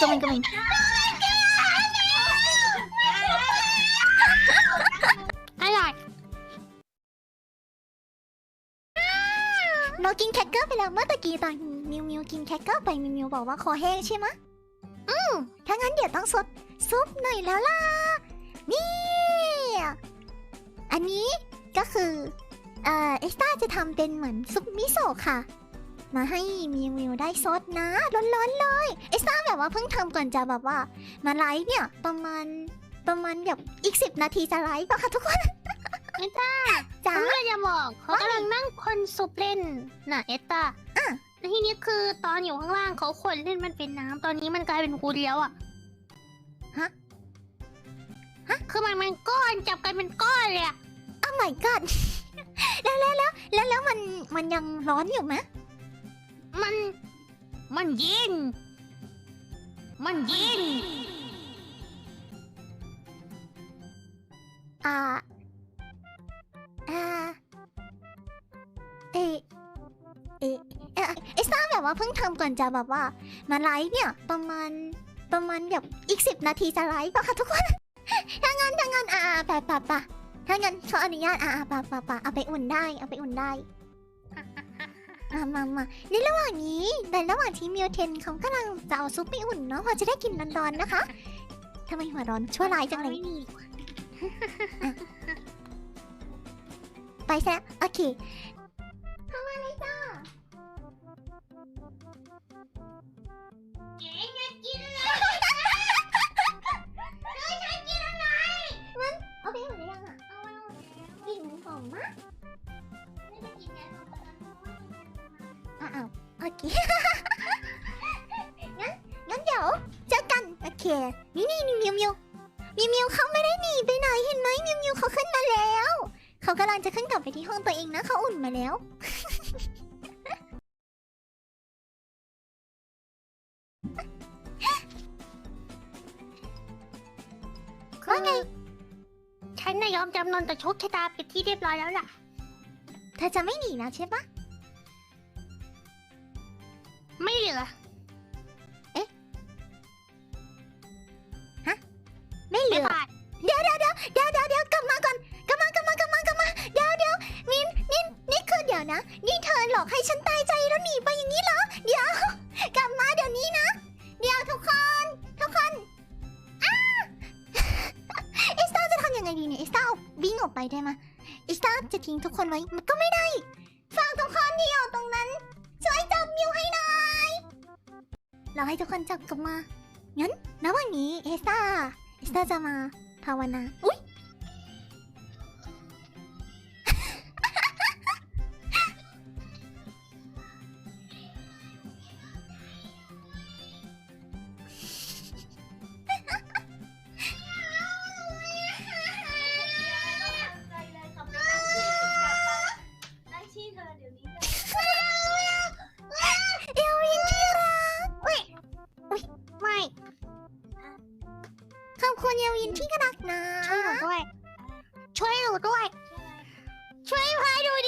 coming coming coming อร่อยเรากินแคคเกอร์ไปแล้วเมื่อตะกี้ตอนมิวมิวกินแคคเกอร์ไปมิวมิวบอกว่าคอแห้งใช่ไหมอืมถ้างั้นเดี๋ยวต้องสดซุปหน่อยแล้วล่ะ นี่ อันนี้ก็คือ เอ่อ เอสตาจะทำเป็นเหมือนซุปมิโซะค่ะ มาให้มิวมิวได้ซดนะร้อนๆเลยเอสตาแบบว่าเพิ่งทำก่อนจะแบบว่า มาไลฟ์เนี่ยประมาณประมาณแบบอีกสิบนาทีจะไลฟ์ป่ะคะทุกคนเอตตาจ้าผมเลยจะบอกเขากำลังนั่งคนซุปเล่นน่ะเอตตาอะแล้วทีนี้คือตอนอยู่ข้างล่างเขาคนเล่นมันเป็นน้ำตอนนี้มันกลายเป็นคูเดียวอะฮะคือมันมันก้อนจับกันเป็นก้อนเลยอะ Oh my god แล้วแล้วแล้วแล้วแล้วมันมันยังร้อนอยู่ไหมมัน มันเย็นมันเย็นอ่า อ่า เอะเอะเอะเอสตาแบบว่าเพิ่งทำก่อนจะแบบว่า มาไลฟ์เนี่ย ประมาณประมาณแบบอีกสิบนาทีจะไลฟ์ป่ะคะทุกคน ถ้างั้นถ้างั้นอ่าปะปะปะถ้างั้นขออนุญาตอ่าอ่าปะปะปะเอาไปอุ่นได้ เอาไปอุ่นได้ มามามาในระหว่างนี้ในระหว่างที่มิวเทนเขากำลังจะเอาซุปไปอุ่นเนาะพอจะได้กินร้อนๆนะคะทำไมหัวร้อนชั่วร้ายจังเลยไปซะโอเค เคนี่นี่นี่มิวมิวมิวมิวเขาไม่ได้หนีไปไหนเห็นไหมมิวมิวเขาขึ้นมาแล้ว เขากำลังจะขึ้นกลับไปที่ห้องตัวเองนะเขาอุ่นมาแล้วว่าไงฉันน่ะยอมจำนนต่อโชคชะตาเป็นที่เรียบร้อยแล้วล่ะ เธอจะไม่หนีนะใช่ปะไม่เหลือ ฉันตายใจแล้วหนีไปอย่างนี้เหรอ เดี๋ยว กลับมาเดี๋ยวนี้นะ เดี๋ยวทุกคน ทุกคนอ้าเอสตาจะทำยังไงดีเนี่ยเอสตาวิ่งออกไปได้ไหมเอสตาจะทิ้งทุกคนไว้มันก็ไม่ได้ฝากทุกคนที่อยู่ตรงนั้น ช่วยจับมิวให้หน่อยเราให้ทุกคนจับกลับมางั้นระหว่างนี้เอสตาเอสตาจะมาภาวนา คุณเอลวินที่รักนะ ช่วยหนูด้วย ช่วยหนูด้วย ช่วยพาดูดี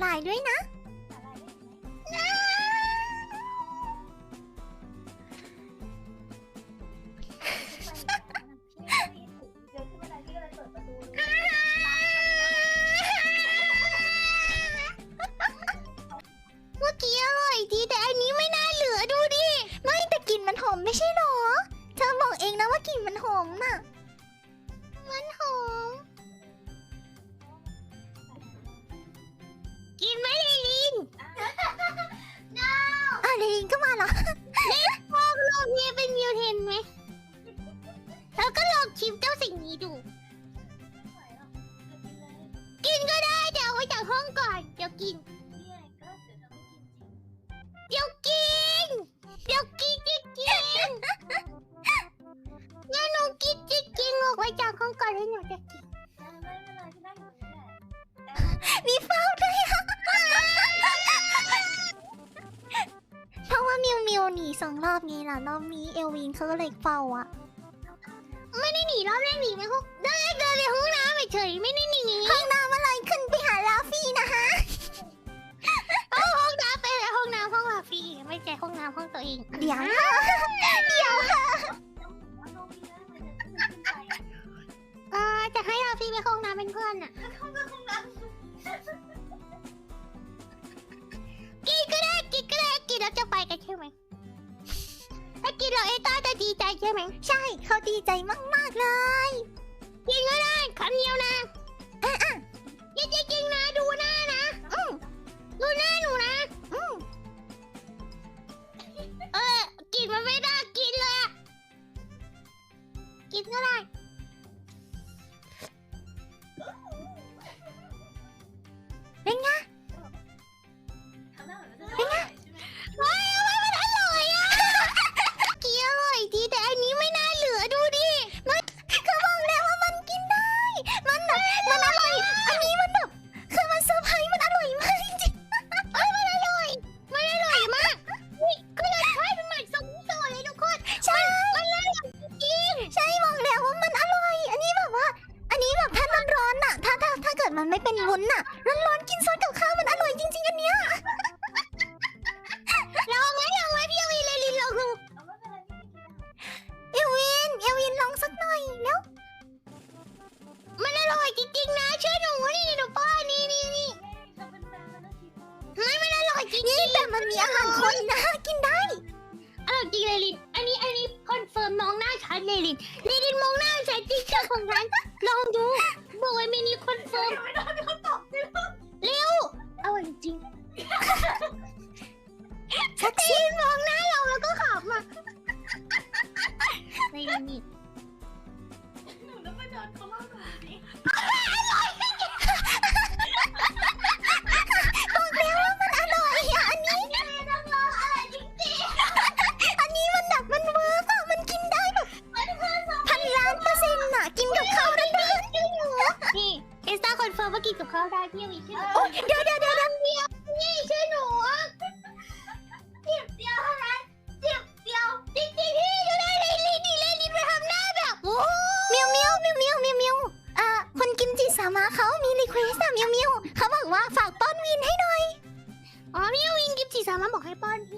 หร่ายด้วยนะ ไหมแล้วก็ลองชิมเจ้าสิ่งนี้ดู กินก็ได้เดี๋ยวเอาไว้จากห้องก่อน เดี๋ยวกิน องรอบไงล่ะรอบนี้เอลวินเขาก็เลยเฝ้าอะไม่ได้หนีรอบแรกหนีไปห้องเดินเดินไปห้องน้ำเฉยๆไม่ได้หนีห้องน้ำอะไรขึ้นไปหาลาฟี่นะฮะเอาห้องน้ำไปเลยห้องน้ำห้องลาฟีไม่ใช่ห้องน้ำห้องตัวเองเดี๋ยวนะ กินเราเอต้าจะดีใจใช่ไหม ใช่เขาดีใจมากๆเลย กินก็ได้คำเดียวนะอะอะจริงๆนะดูหน้านะอืมดูหน้าหนูนะอืมเออกินมันไม่ได้กินเลยอะกินก็ได้ ร์มว่ากินกับข้าวได้พี่เอาอีกชื่อโอ๊ยเดี๋ยวเดี๋ยวเดี๋ยวเดี๋ยวนี่ชื่อหนูอะเดียวเดียวเท่านั้นเดียวเดียวจริงๆพี่ดูได้เลยลินนี่เลยลินไปทำหน้าแบบโอ้เมียวเมียวเมียวเมียวเมียวเมียวอะคุณกิมจิสามะเขามีรีเควสต์อะเมียวเมียวเขาบอกว่าฝากป้อนวินให้หน่อยอ๋อพี่เอาวินกิมจิสามารถบอกให้ป้อนพี่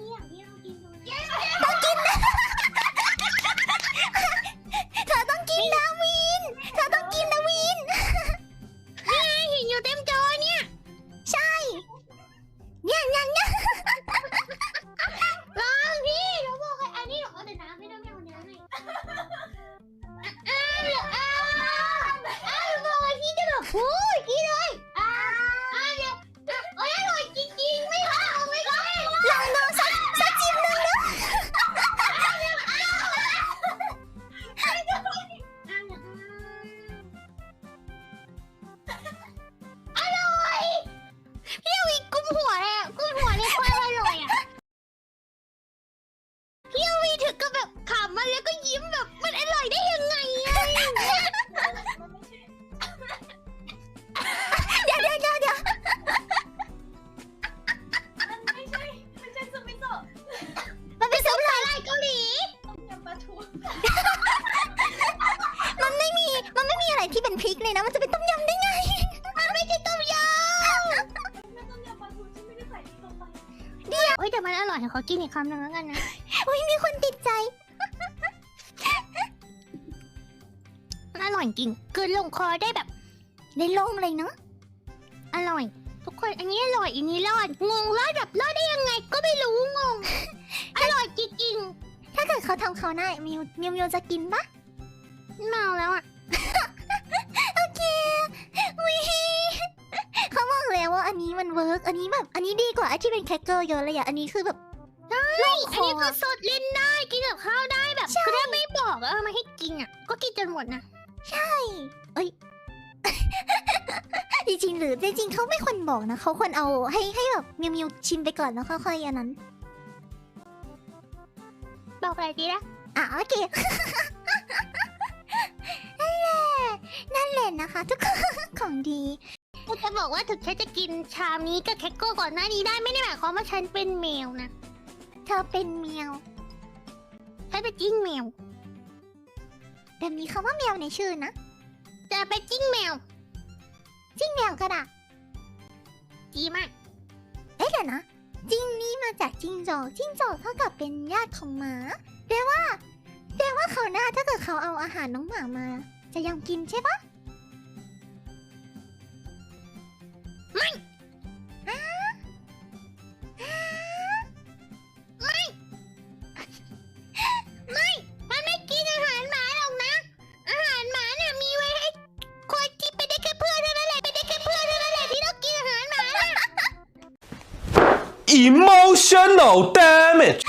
ินอีกคำหนึ่งแล้วกันนะ อุ้ยมีคนติดใจ มันอร่อยจริงกลืนลงคอได้แบบ ได้โล่งเลยเนาะ อร่อย ทุกคน อันนี้อร่อย อันนี้รอด งงรอดแบบรอดได้ยังไง ก็ไม่รู้งง อร่อยจริงถ้าเกิดเขาทำเขาวหน้ามิวมิวมิวจะกินปะเมาแล้วอะ โอเควิเขาบอกแล้วว่าอันนี้มันเวิร์กอันนี้แบบ อันนี้ดีกว่าไอที่เป็นแครกเกอร์เยอะเลยอะอันนี้คือแบบ ใช่โล่งคอันอนี้ก็อะสดเล่นได้กินกับข้าวได้แบบใช่ คือถ้าไม่บอกแล้วเอามาให้กินอะ ก็กินจนหมดนะใช่เอ้ย จริงๆหรือจริงๆเขาไม่ควรบอกนะเขาควรเอาให้ให้แบบมิวมิวชิมไปก่อนแล้วค่อยๆอันนั้น บอกอะไรดีนะอะโอเค นั่นแหละ นั่นแหละนะคะ ทุกคน ของดี กูจะบอกว่าถึงฉันจะกินชามนี้กับแคคโก้ก่อนหน้านี้ได้ไม่ได้หมายความว่าฉันเป็นแมวนะเธธอเป็นแมวให้เป็นจิ้งแมว แต่มีคำว่าแมวในชื่อนะจะเป็นจิ้งแมว จิ้งแมวก็ได้ดีมากเอ๊ะเดี๋ยวนะ จิ้งนี่มาจากจิ้งจอกจิ้งจอกเท่ากับเป็นญาติของหมาแปลว่าแปลว่าเขาหน้าถ้าเกิดเขาเอาอาหารน้องหมามา จะยอมกินใช่ปะ Emotional damage.